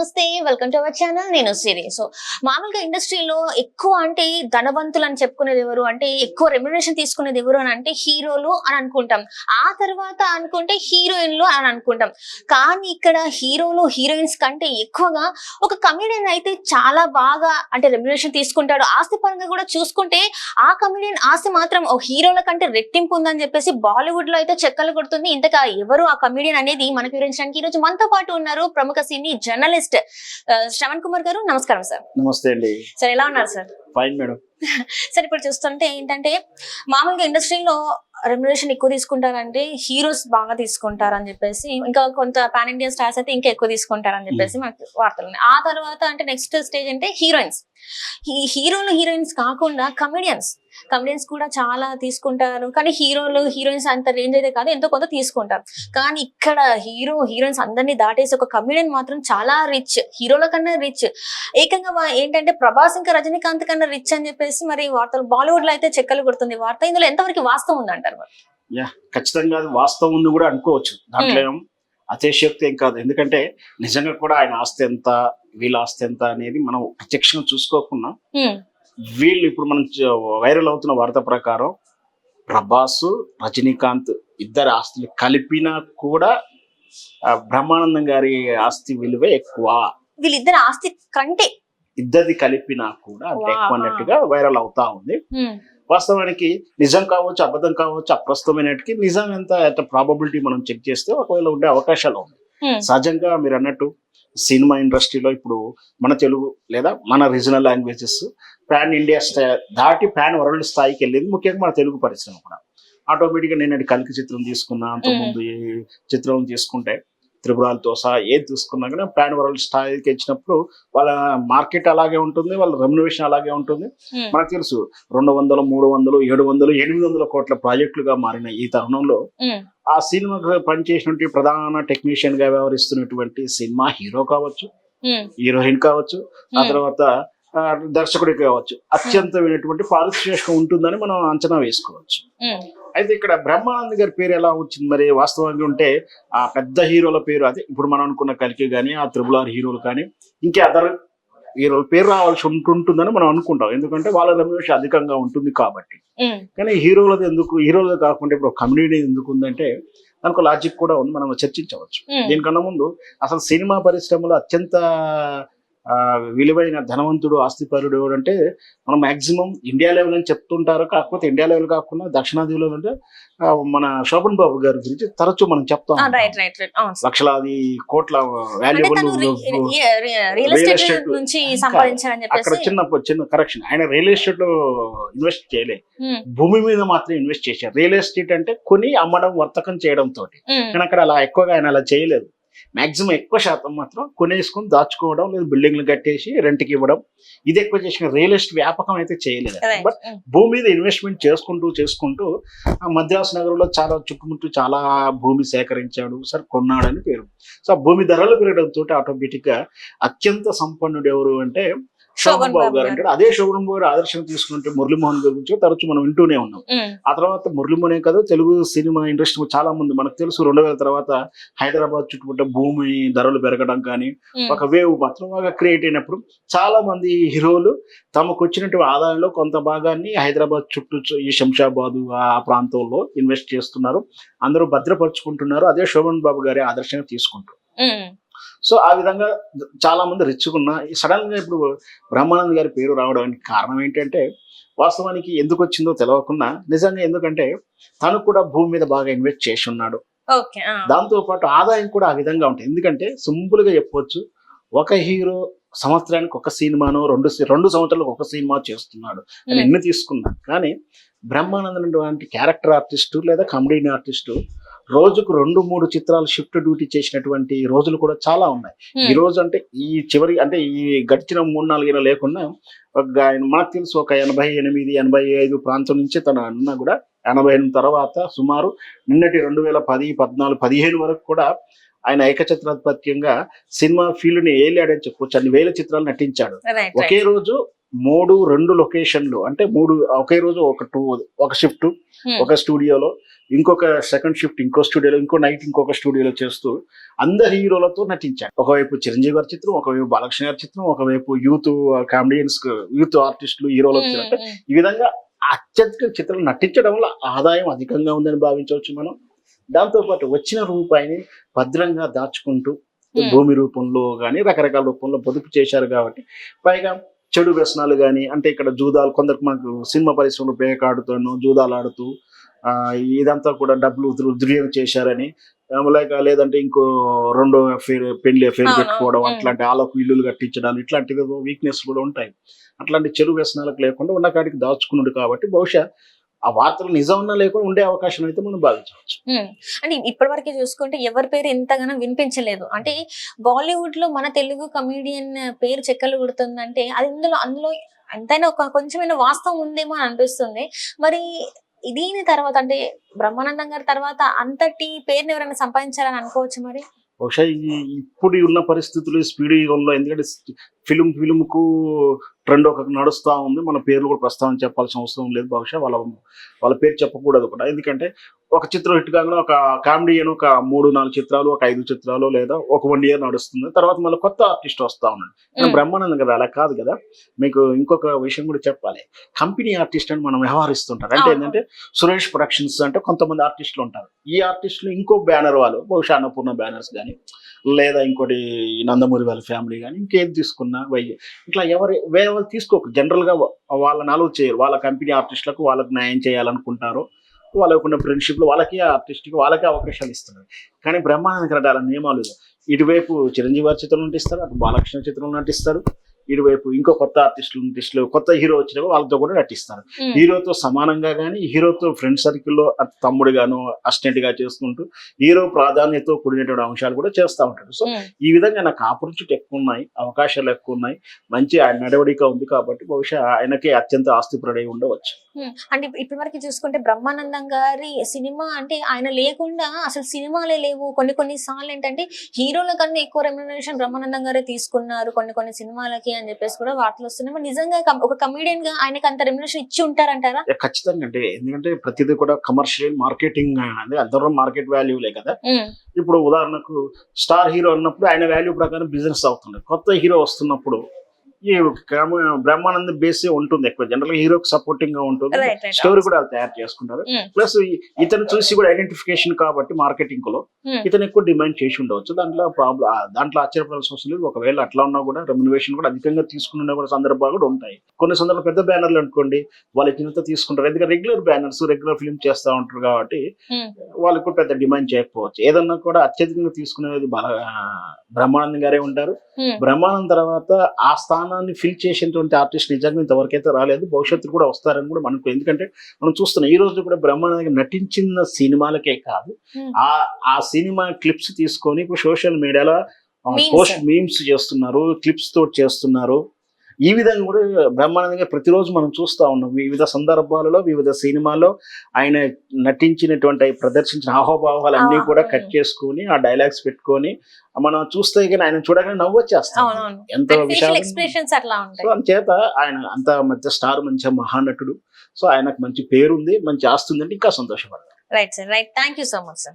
నమస్తే welcome to our channel నేను సిరి. So మామూలుగా ఇండస్ట్రీలో ఎక్కువ అంటే ధనవంతులు అని చెప్పుకునేది ఎవరు? అంటే ఎక్కువ రెమ్యునేషన్ తీసుకునేది ఎవరు అని అంటే హీరోలు అని అనుకుంటాం. ఆ తర్వాత అనుకుంటే హీరోయిన్లు అని అనుకుంటాం. కానీ ఇక్కడ హీరోలు హీరోయిన్స్ కంటే ఎక్కువగా ఒక కమెడియన్ అయితే చాలా బాగా అంటే రెమ్యునేషన్ తీసుకుంటాడు. ఆస్తి పరంగా కూడా చూసుకుంటే ఆ కమెడియన్ ఆస్తి మాత్రం ఓ హీరోల కంటే రెట్టింపు ఉందని చెప్పేసి బాలీవుడ్లో అయితే చెక్కలు కొడుతుంది. ఇంతగా ఎవరు ఆ కమెడియన్ అనేది? మనకు వివరించడానికి ఈ రోజు మనతో పాటు ఉన్నారు ప్రముఖ సినీ జర్నలిస్ట్ ఆ, శ్రవణ్ కుమార్ గారు నమస్కారం సార్. నమస్తే అండి. సార్ ఎలా ఉన్నారు సార్? Fine madam. సార్ ఇప్పుడు చూస్తుంటే ఏంటంటే మామూలుగా ఇండస్ట్రీలో రెమ్యునరేషన్ ఎక్కువ తీసుకుంటారంటే హీరోస్ బాగా తీసుకుంటారని చెప్పేసి ఇంకా కొంత పాన్ ఇండియా స్టార్స్ అయితే ఇంకా ఎక్కువ తీసుకుంటారని చెప్పేసి మనకు వార్తలు ఉన్నాయి. ఆ తర్వాత అంటే నెక్స్ట్ స్టేజ్ అంటే హీరోయిన్స్. ఈ హీరోలు హీరోయిన్స్ కాకుండా కమెడియన్స్. కమెడియన్స్ కూడా చాలా తీసుకుంటారు. కానీ హీరోలు హీరోయిన్స్ అంత రేంజ్ అయితే కాదు. ఎంతో కొంత తీసుకుంటారు. కానీ ఇక్కడ హీరో హీరోయిన్స్ అందరినీ దాటేసి ఒక కమెడియన్ మాత్రం చాలా రిచ్. హీరోల కన్నా రిచ్. ఏకంగా ఏంటంటే ప్రభాస్ ఇంకా రజనీకాంత్ కన్నా రిచ్ అని చెప్పేసి మరి వార్తలు. బాలీవుడ్లో అయితే చెక్కలు కొడుతుంది. వార్త ఇందులో ఎంతవరకు వాస్తవం ఉందంటారు యా ఖచ్చితంగా అది వాస్తవం ఉంది కూడా అనుకోవచ్చు దాంట్లో ఏం అతిశయోక్తి ఏం కాదు ఎందుకంటే నిజంగా కూడా ఆయన ఆస్తి ఎంత వీళ్ళ ఆస్తి ఎంత అనేది మనం ప్రత్యక్షంగా చూసుకోకుండా. వీళ్ళు ఇప్పుడు మనం వైరల్ అవుతున్న వార్త ప్రకారం ప్రభాస్ రజనీకాంత్ ఇద్దరు ఆస్తులు కలిపినా కూడా బ్రహ్మానందం గారి ఆస్తి విలువ ఎక్కువ వీళ్ళిద్దరు ఆస్తి కంటే ఇద్దరిది కలిపినా కూడా. ఎక్కువ అన్నట్టుగా వైరల్ అవుతా ఉంది. వాస్తవానికి నిజం కావచ్చు అబద్ధం కావచ్చు అప్రస్తుతమైనటికి నిజం ఎంత ప్రాబబిలిటీ మనం చెక్ చేస్తే ఒకవేళ ఉండే అవకాశాలు ఉంది హ్మ్. సహజంగా మీరు అన్నట్టు సినిమా ఇండస్ట్రీలో ఇప్పుడు మన తెలుగు లేదా మన రీజనల్ లాంగ్వేజెస్ పాన్ ఇండియా స్థాయి దాటి పాన్ వరల్డ్ స్థాయికి వెళ్ళింది. ముఖ్యంగా మన తెలుగు పరిశ్రమ కూడా. ఆటోమేటిక్గా నేను కలికి చిత్రం తీసుకున్నా అంతకుముందు ఈ చిత్రం తీసుకుంటే త్రిపురాలతో సహా ఏది తీసుకున్నా కానీ పాన్ వరల్డ్ స్థాయికి వచ్చినప్పుడు వాళ్ళ మార్కెట్ అలాగే ఉంటుంది వాళ్ళ రెమ్యునేషన్ అలాగే ఉంటుంది. మనకు తెలుసు రెండు వందలు మూడు వందలు ఏడు వందలు ఎనిమిది వందల కోట్ల ప్రాజెక్టులుగా మారిన ఈ తరుణంలో. ఆ సినిమాకు పనిచేసినటువంటి ప్రధాన టెక్నీషియన్గా వ్యవహరిస్తున్నటువంటి సినిమా హీరో కావచ్చు. హీరోయిన్ కావచ్చు ఆ. తర్వాత ఆ, దర్శకుడి కావచ్చు అత్యంతమైనటువంటి పారితోషికం ఉంటుందని మనం అంచనా వేసుకోవచ్చు. అయితే ఇక్కడ బ్రహ్మానంద్ గారి పేరు ఎలా వచ్చింది మరి? వాస్తవంగా ఉంటే ఆ పెద్ద హీరోల పేరు అదే. ఇప్పుడు మనం అనుకున్న కలికి కానీ ఆ త్రిబుల్ ఆర్ హీరోలు కానీ ఇంకా అదర్ హీరోల పేరు రావాల్సి ఉంటుందని మనం అనుకుంటాం. ఎందుకంటే వాళ్ళ రెమ్యునేషన్ అధికంగా ఉంటుంది కాబట్టి. కానీ హీరోలది ఎందుకు హీరోలది కాకుండా ఇప్పుడు కమ్యూనిటీ ఎందుకు ఉందంటే దానికి లాజిక్ కూడా ఉంది. మనం చర్చించవచ్చు. దీనికన్నా ముందు అసలు సినిమా పరిశ్రమలో అత్యంత విలువైన ధనవంతుడు ఆస్తిపరుడు ఎవరు అంటే మనం మాక్సిమం ఇండియా లెవెల్ అని చెప్తుంటారు కాకపోతే ఇండియా లెవెల్ కాకుండా దక్షిణాదిలో అంటే మన శోభన్ బాబు గారి గురించి తరచూ మనం చెప్తాం. లక్షలాది కోట్ల వాల్యుబుల్ రియల్ ఎస్టేట్ నుంచి అక్కడ చిన్న చిన్న కరెక్షన్ ఆయన రియల్ ఎస్టేట్లో ఇన్వెస్ట్ చేయలే. భూమి మీద మాత్రం ఇన్వెస్ట్ చేశారు. రియల్ ఎస్టేట్ అంటే కొని అమ్మడం వర్తకం చేయడం తోటి. కానీ అక్కడ అలా ఎక్కువగా ఆయన అలా చేయలేదు. మాక్సిమం ఎక్కువ శాతం మాత్రం కొనేసుకొని దాచుకోవడం లేదా బిల్డింగ్లు కట్టేసి రెంట్కి ఇవ్వడం ఇది ఎక్కువ చేసిన రియల్ ఎస్టేట్ వ్యాపకం అయితే చేయలేదు. బట్ హ్మ్. భూమి మీద ఇన్వెస్ట్మెంట్ చేసుకుంటూ చేసుకుంటూ ఆ మద్రాసు నగరంలో చాలా చుట్టుముట్టు చాలా భూమి సేకరించాడు సార్ కొన్నాడని పేరు సో భూమి ధరలు పెరగడంతో ఆటోమేటిక్గా అత్యంత సంపన్నుడు ఎవరు అంటే శోభన్ బాబు గారు అంటాడు అదే శోభన్ బాబు గారు ఆదర్శం తీసుకుంటే మురళీమోహన్ గారి గురించి తరచు మనం వింటూనే ఉన్నాం. ఆ తర్వాత మురళీమోహనే కాదు తెలుగు సినిమా ఇండస్ట్రీ చాలా మంది మనకు తెలుసు రెండు వేల తర్వాత హైదరాబాద్ చుట్టుముట్ట భూమి ధరలు పెరగడం కానీ. ఒక వేవ్ మాత్రం బాగా క్రియేట్ అయినప్పుడు చాలా మంది హీరోలు తమకు వచ్చినటువంటి ఆదాయంలో కొంత భాగాన్ని హైదరాబాద్ చుట్టూ ఈ శంషాబాద్ ఆ ప్రాంతంలో ఇన్వెస్ట్ చేస్తున్నారు అందరూ భద్రపరుచుకుంటున్నారు అదే శోభన్ బాబు గారి ఆదర్శంగా తీసుకుంటారు. సో ఆ విధంగా చాలా మంది రిచ్గా ఉన్న సడన్గా ఇప్పుడు బ్రహ్మానంద్ గారి పేరు రావడానికి కారణం ఏంటంటే వాస్తవానికి ఎందుకు వచ్చిందో తెలియకుండా నిజంగా ఎందుకంటే తను కూడా భూమి మీద బాగా ఇన్వెస్ట్ చేసి ఉన్నాడు. దాంతో పాటు ఆదాయం కూడా ఆ విధంగా ఉంటుంది ఎందుకంటే సింపుల్గా చెప్పొచ్చు ఒక హీరో సంవత్సరానికి ఒక సినిమాను రెండు రెండు సంవత్సరాలకు ఒక సినిమా చేస్తున్నాడు అని. ఎన్ని తీసుకున్నా కానీ బ్రహ్మానందం వంటి క్యారెక్టర్ ఆర్టిస్టు లేదా కమెడీని ఆర్టిస్టు రోజుకు రెండు మూడు చిత్రాలు షిఫ్ట్ డ్యూటీ చేసినటువంటి రోజులు కూడా చాలా ఉన్నాయి. ఈ. రోజు అంటే ఈ చివరి అంటే ఈ గడిచిన మూడు నాలుగేళ్ళు లేకుండా ఒక ఆయన మనకు తెలుసు ఒక ఎనభై ఎనిమిది ఎనభై ఐదు ప్రాంతం నుంచి తన అన్న కూడా ఎనభై ఎనిమిది తర్వాత సుమారు నిన్నటి రెండు వేల పది పద్నాలుగు పదిహేను వరకు కూడా ఆయన ఏకచిత్రాధిపత్యంగా సినిమా ఫీల్డ్ని ఏలాడని చెప్పొచ్చు. అన్ని వేల చిత్రాలు నటించాడు. ఒకే రోజు మూడు రెండు లొకేషన్లు అంటే మూడు ఒకే రోజు ఒక టూ ఒక షిఫ్ట్ Hmm. ఒక స్టూడియోలో ఇంకొక సెకండ్ షిఫ్ట్ ఇంకో స్టూడియోలో ఇంకో నైట్ ఇంకొక స్టూడియోలో చేస్తూ అందరు హీరోలతో నటించాడు ఒకవైపు చిరంజీవి గారి చిత్రం ఒకవైపు బాలకృష్ణ గారి చిత్రం ఒకవైపు యూత్ కామెడియన్స్ యూత్ ఆర్టిస్టులు హీరోలు అంటే ఉమ్, ఈ విధంగా అత్యధిక చిత్రాలు నటించడం వల్ల ఆదాయం అధికంగా ఉందని భావించవచ్చు మనం. దాంతో పాటు వచ్చిన రూపాయిని భద్రంగా దాచుకుంటూ భూమి రూపంలో కానీ రకరకాల రూపంలో పొదుపు చేశారు కాబట్టి పైగా చెడు వ్యసనాలు కానీ అంటే ఇక్కడ జూదాలు కొందరికి మనకు సినిమా పరిశ్రమలో పేకాడుతాను జూదాలు ఆడుతూ ఆ, ఇదంతా కూడా డబ్బులు దుర్- దుర్వినియోగం చేశారని లేక లేదంటే ఇంకో రెండో అఫేర్ పెళ్ళి అఫేర్ పెట్టుకోవడం. అట్లాంటి ఆలకు ఇల్లులు కట్టించడం ఇట్లాంటి వీక్నెస్ కూడా ఉంటాయి అట్లాంటి చెడు వ్యసనాలకు లేకుండా ఉన్న కాడికి దాచుకున్నాడు కాబట్టి బహుశా ఆ వార్తలు నిజం లేకుండా ఉండే అవకాశం అయితే మనం భావించవచ్చు. అంటే ఇప్పటి వరకు చూసుకుంటే ఎవరి పేరు ఎంతగానో వినిపించలేదు. అంటే బాలీవుడ్లో మన తెలుగు కమీడియన్ పేరు చెక్కలు కొడుతుందంటే అది ఇందులో అందులో ఎంతైనా ఒక కొంచెమైనా వాస్తవం ఉందేమో అని అనిపిస్తుంది. మరి దీని తర్వాత అంటే బ్రహ్మానందం గారి తర్వాత అంతటి పేరుని ఎవరైనా సంపాదించాలని అనుకోవచ్చు మరి? బహుశా ఇప్పుడు ఉన్న పరిస్థితులు స్పీడ్ యుగంలో ఎందుకంటే ఫిలిం ఫిలిం కు ట్రెండ్ ఒక నడుస్తా ఉంది. మన పేర్లు కూడా ప్రస్తావన చెప్పాల్సిన అవసరం లేదు బహుశా. వాళ్ళ వాళ్ళ పేరు చెప్పకూడదు కూడా. ఎందుకంటే ఒక చిత్రం హిట్ కాగానే ఒక కామెడీ అని ఒక మూడు నాలుగు చిత్రాలు ఒక ఐదు చిత్రాలు లేదా ఒక వన్ ఇయర్ నడుస్తుంది. తర్వాత మళ్ళీ కొత్త ఆర్టిస్ట్ వస్తా ఉన్నాడు. బ్రహ్మానందం కదా అలా కాదు కదా. మీకు ఇంకొక విషయం కూడా చెప్పాలి. కంపెనీ ఆర్టిస్ట్ అని మనం వ్యవహరిస్తుంటారు. అంటే. ఏంటంటే సురేష్ ప్రొడక్షన్స్ అంటే కొంతమంది ఆర్టిస్టులు ఉంటారు. ఈ ఆర్టిస్టులు ఇంకో బ్యానర్ వాళ్ళు బహుశా అన్నపూర్ణ బ్యానర్స్ కానీ లేదా ఇంకోటి నందమూరి వాళ్ళ ఫ్యామిలీ కానీ ఇంకేం తీసుకున్నా వై- ఇట్లా ఎవరు వేరే వాళ్ళు తీసుకోకు. జనరల్గా వాళ్ళ వా- వాళ్ళని అలవ్ చేయరు. వాళ్ళ కంపెనీ ఆర్టిస్టులకు వాళ్ళకి న్యాయం చేయాలనుకుంటారు వాళ్ళకు ఉన్న ఫ్రెండ్షిప్ వాళ్ళకే వాళ్ళకి ఆర్టిస్ట్కి వాళ్ళకే అవకాశాలు ఇస్తున్నారు కానీ బ్రహ్మానంద అలా నియమాలు ఇటువైపు చిరంజీవి గారి చిత్రంలో నటిస్తారు అటు బాలకృష్ణ చిత్రంలో నటిస్తారు. ఇటువైపు ఇంకో కొత్త ఆర్టిస్టులు నటిస్టులు కొత్త హీరో వచ్చిన వాళ్ళతో కూడా నటిస్తారు. హీరోతో సమానంగా కానీ హీరోతో ఫ్రెండ్ సర్కిల్లో తమ్ముడుగాను అసిస్టెంట్గా చేసుకుంటూ హీరో ప్రాధాన్యత కూడినటువంటి అంశాలు కూడా చేస్తూ ఉంటాడు. సో. ఈ విధంగా నాకు ఆపర్చునిటీ ఎక్కువ ఉన్నాయి అవకాశాలు ఎక్కువ ఉన్నాయి. మంచి ఆయన నడవడిక ఉంది కాబట్టి బహుశా ఆయనకే అత్యంత ఆస్తిపరుడై ఉండవచ్చు. అంటే ఇప్పటి వరకు చూసుకుంటే బ్రహ్మానందం గారి సినిమా అంటే ఆయన లేకుండా అసలు సినిమాలే లేవు. కొన్ని కొన్ని సార్లు ఏంటంటే హీరోల కన్నా ఎక్కువ రెమ్యునరేషన్ బ్రహ్మానందం గారే తీసుకున్నారు కొన్ని కొన్ని సినిమాలకి అని చెప్పేసి కూడా వార్తలు వస్తున్నాయి. మరి నిజంగా ఒక కమీడియన్గా ఆయనకి అంత రెమ్యునరేషన్ ఇచ్చి ఉంటారంటారా? ఖచ్చితంగా అంటే ఎందుకంటే ప్రతిదీ కూడా కమర్షియల్ మార్కెటింగ్ అంటే అందరం మార్కెట్ వాల్యూలే కదా. ఇప్పుడు ఉదాహరణకు స్టార్ హీరో అన్నప్పుడు ఆయన వాల్యూ ప్రకారం బిజినెస్ అవుతుంది. కొత్త హీరో వస్తున్నప్పుడు ఈ బ్రహ్మానంద బేసే ఉంటుంది ఎక్కువ. జనరల్ హీరోకి సపోర్టింగ్గా ఉంటుంది. స్టోరీ కూడా తయారు చేసుకుంటారు. ప్లస్ ఇతను చూసి కూడా ఐడెంటిఫికేషన్ కాబట్టి మార్కెటింగ్లో ఉమ్. ఇతను ఎక్కువ డిమాండ్ చేసి ఉండవచ్చు. దాంట్లో ప్రాబ్లం దాంట్లో ఆశ్చర్యపడాల్సిన అవసరం లేదు. ఒకవేళ అట్లా ఉన్నా కూడా రెమ్యునేషన్ కూడా అధికంగా తీసుకున్న కూడా సందర్భాలు కూడా ఉంటాయి. కొన్ని సందర్భాలు పెద్ద బ్యానర్లు అనుకోండి వాళ్ళు ఇచ్చినంత తీసుకుంటారు. ఎందుకంటే రెగ్యులర్ బ్యానర్స్ రెగ్యులర్ ఫిల్మ్ చేస్తూ ఉంటారు కాబట్టి ఉమ్. వాళ్ళకు కూడా పెద్ద డిమాండ్ చేయకపోవచ్చు. ఏదన్నా కూడా అత్యధికంగా తీసుకునేది బ్రహ్మానందం గారే ఉంటారు. బ్రహ్మానందం తర్వాత ఆ స్థానాన్ని ఫిల్ చేసినటువంటి ఆర్టిస్ట్ నిజంగా ఇంతవరకు అయితే రాలేదు భవిష్యత్తు కూడా వస్తారని కూడా మనకు ఎందుకంటే మనం చూస్తున్నాం ఈ రోజు కూడా బ్రహ్మానందం గారు నటించిన సినిమాలకే కాదు. ఆ ఆ సినిమా క్లిప్స్ తీసుకొని ఇప్పుడు సోషల్ మీడియాలో. పోస్ట్ మీమ్స్ చేస్తున్నారు క్లిప్స్ తోటి చేస్తున్నారు ఈ విధంగా కూడా బ్రహ్మానందం గారు ప్రతిరోజు మనం చూస్తా ఉన్నాం. వివిధ సందర్భాలలో వివిధ సినిమాల్లో ఆయన నటించినటువంటి ప్రదర్శించిన హావభావాలన్నీ ఆ, కూడా. కట్ చేసుకొని ఆ డైలాగ్స్ పెట్టుకొని మనం చూస్తే కానీ ఆయన చూడగానే నవ్వు వచ్చేస్తాం ఎంత అంచేత ఆయన అంత మధ్య స్టార్ మంచి మహానటుడు. సో ఆయనకు మంచి పేరు ఉంది మంచి ఆస్తి ఉంది అంటే ఇంకా సంతోషపడతారు right sir right thank you so much sir